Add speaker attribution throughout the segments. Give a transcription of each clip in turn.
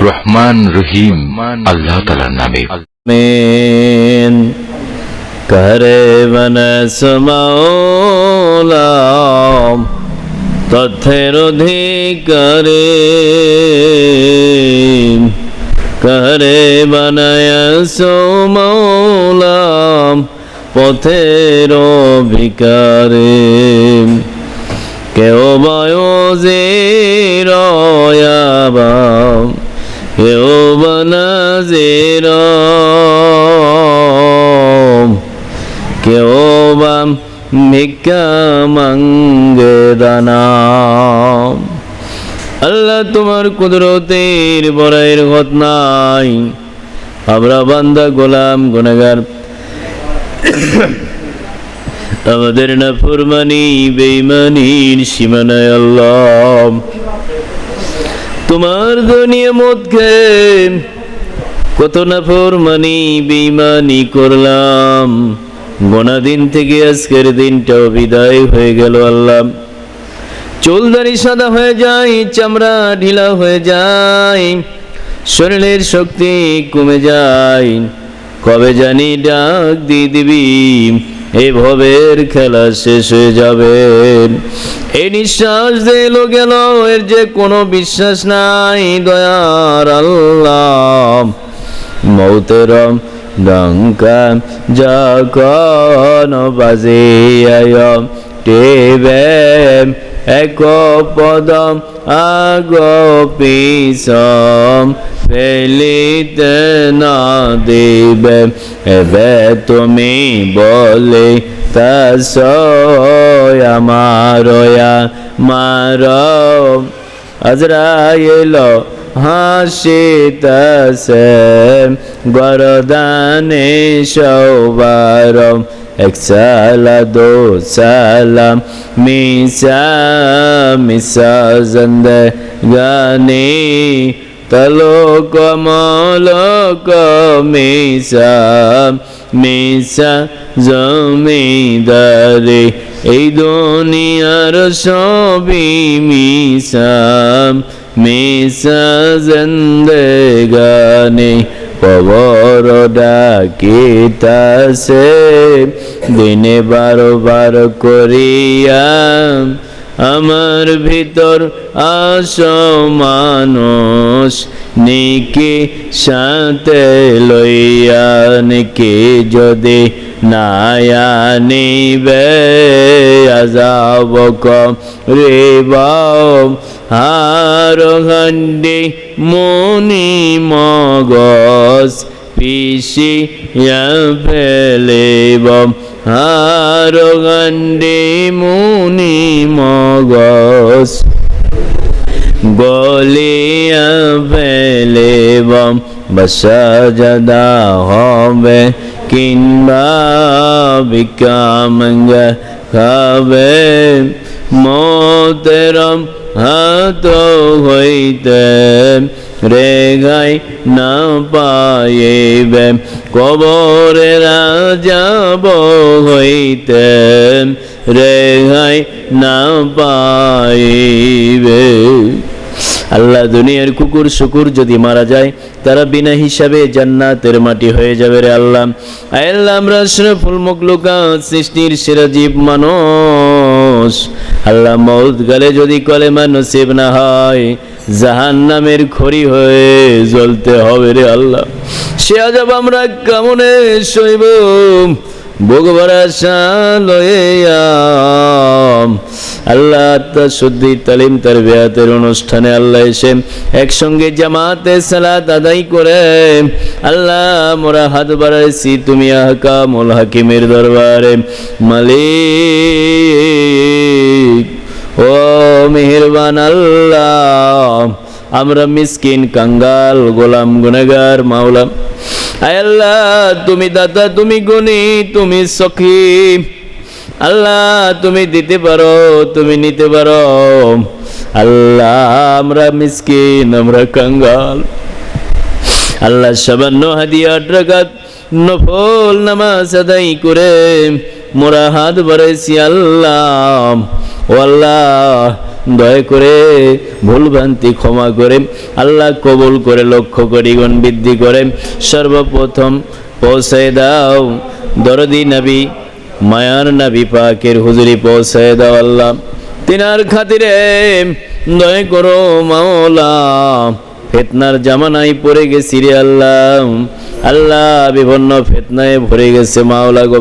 Speaker 1: রহমান রহিম। আল্লাহ তালার নামে।
Speaker 2: من করবন সমৌলাম তথের অধিকারে করে বনয় সমৌলাম পথের ভিকারে কেউ বয়োজে রয়াবাম, কেউ বনজের কেউ বাম ভিক্ষা মঙ্গে দানাম। আল্লাহ তোমার কুদরতের বড়াইয়ের ঘটনায় আমরা বান্দা গোলাম গুনাগার আমাদের না ফুরমানি বেইমানির সীমানায় আল্লাহ। তোমার দুনিয়ামত খেয়ে কত না ফুরমানি বেইমানি করলাম। গোনা দিন থেকে আজকের দিনটাও বিদায় হয়ে গেল আল্লাহ। চুলদারি সাদা হয়ে যায়, চামড়া ঢিলা হয়ে যায়, শরীরের শক্তি কমে যায়। কবে জানি ডাক দিয়ে দিবি? এই ভবের খেলা শেষ হয়ে যাবে। এই নিঃশ্বাস এলো গেল, এর যে কোনো বিশ্বাস নাই, দয়ার আল্লাহ। মৌতের ডঙ্কা যখন বাজে টেবে এক পদম আগ পিসম ফেলিতে না দেবে। এবে তুমি বলে তাস আমার মার। আজরাইল হাসিতাছে গরদানে সৌবার এক সালা দো সালাম মিসা মিসা জন্দ গানে তলোক মলোক মিসা মিসা জমিদারে এই দুনিয়ার সবই মিসাম মিসা জন্দগানে কবর ডাকিতাছে দিনে বারো বার করিয়া আমার ভিতর আস মানুষ, নিকে সাথে লইয়া, নিকে যদি নায়া নিবে। বাম হার হান্ডি মনি মগজ পিসি ফেলেব। হার গন্ডে মুনি মগজ গলিয়া ফেলেব। বসজদা হবে কিংবা বিকামঙ্গ খাবে মোতেরম হাত হইতে রেগাই না পাইবে। কবরে রাজাব হইতে রেগাই না পাইবে। আল্লাহ দুনিয়ার কুকুর শুকুর যদি মারা যায় তারা বিনা হিসাবে জান্নাতের মাটি হয়ে যাবে রে আল্লাহ। আল্লাহ, আমরা আশরাফুল সৃষ্টির সেরা জীব মানুষ। আল্লাহ মৌত গালে যদি কলেমা নসিব না হয় জাহান নামের খড়ি হয়ে জ্বলতে হবে রে আল্লাহ। সে আজব আমরা কেমনে শৈব ভোগভরা লয়ে আল্লাহ শুদ্ধি, তালিম তার বেয়াতের অনুষ্ঠানে আল্লাহ এসে একসঙ্গে জামাতে সালাত আদায় করে। আল্লাহ মোরা হাত বাড়াইছি, তুমি আহকামুল হাকিমের দরবারে। মালিক, ও মেহেরবান আল্লাহ, আমরা মিসকিন, কাঙ্গাল, গোলাম গুনেগার মাওলা। আয় আল্লাহ, তুমি দাদা, তুমি গুণী, তুমি সখী। আল্লাহ, তুমি দিতে পারো, তুমি নিতে পারো। আল্লাহ, আমরা মিসকিন, আমরা কাঙ্গাল। আল্লাহ, সামান্য হাদিয়া রাকাত নফল নামাজ আদায় করে মোরা হাত বাড়াইছি আল্লাহ। ও আল্লাহ, দয়া করে ভুল ভ্রান্তি ক্ষমা করে আল্লাহ কবুল করে, লক্ষ্য করি, গুণ বৃদ্ধি করে সর্বপ্রথম পৌঁছায় দাও। দরদি নবী, মায়ার নবী পাকের হুজুরি পৌঁছায় দাও আল্লাহ। তিনার খাতিরে দয়া করো মাওলা, ফেতনার জামানায় পড়ে গেছি রে আল্লাহ। আল্লাহ বিভিন্ন ফেতনায় ভরে গেছে মাওলা গো।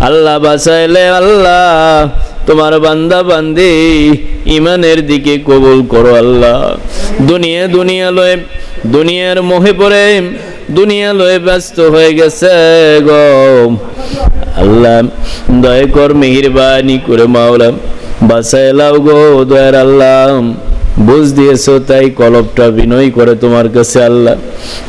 Speaker 2: আল্লাহ বাঁচাইলে আল্লাহ, তোমার বান্দা বান্দি ইমানের দিকে কবুল করো আল্লাহ। দুনিয়া দুনিয়া লয়ে, দুনিয়ার মোহে পড়ে, দুনিয়া লয়ে ব্যস্ত হয়ে গেছে গো। আল্লাহ, দয়া কর মেহিরবানি করে মাওলা বাসাইলাও গো দয়ার আল্লাহ। বুঝ দিয়েছ, তাই কলপটা বিনয় করে তোমার কাছে আল্লাহ।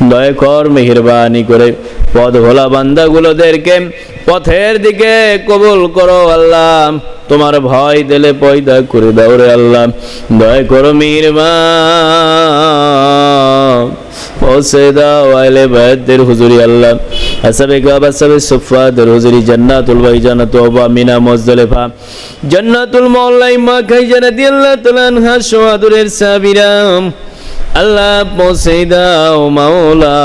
Speaker 2: দয়া কর, মেহরবানি করে পদ ভোলা বান্দাগুলোদেরকে পথের দিকে কবুল করো আল্লাহ। তোমার ভয় দিলে পয়দা করে দাও রে আল্লাহ। দয়া করো, মেহেরবান। পৌঁছে দাও আইলে বায়াতদের হুজুরি আল্লাহ। আসাবে গাব আসাবে সুফাদের হুজুরি জান্নাতুল ভাই জান্নাতু মিনা মুজদালিফা। জান্নাতুল মাওলাই মা খাই জানাতি আল্লাহ তাআলা আনহা শাহাদুরের সাবিরাম। আল্লাহ পৌঁছে দাও মাওলা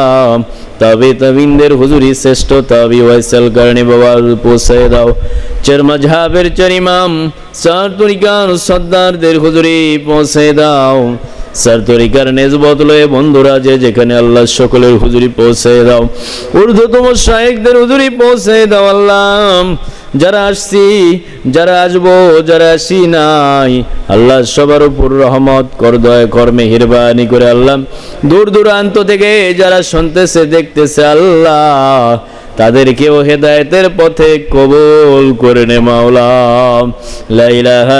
Speaker 2: তবে তবিন্দের হুজুরি শ্রেষ্ঠ তবি ওয়াইসাল কারণে বাবা পৌঁছে দাও চার মজহাবের চার ইমাম চার তরিকার সর্দারদের হুজুরি পৌঁছে দাও স্যার, তরিকার নেজবত লয়ে বন্ধুরা, যে যেখানে আল্লাহ সকলের হুজুরি পৌঁছে দাও, ঊর্ধ্বতম শায়েকদের হুজুরি পৌঁছে দাও আল্লাহ। যারা আসছি, যারা আসব, যারা আসি নাই, আল্লাহ সবার উপর রহমত কর, দয়া কর, মেহেরবানি করে আল্লাহ। দূর দূরান্ত থেকে যারা শুনতেছে, দেখতেছে আল্লাহ, তাদেরকেও হেদায়েতের পথে কবুল করে নে মাওলা। লা ইলাহা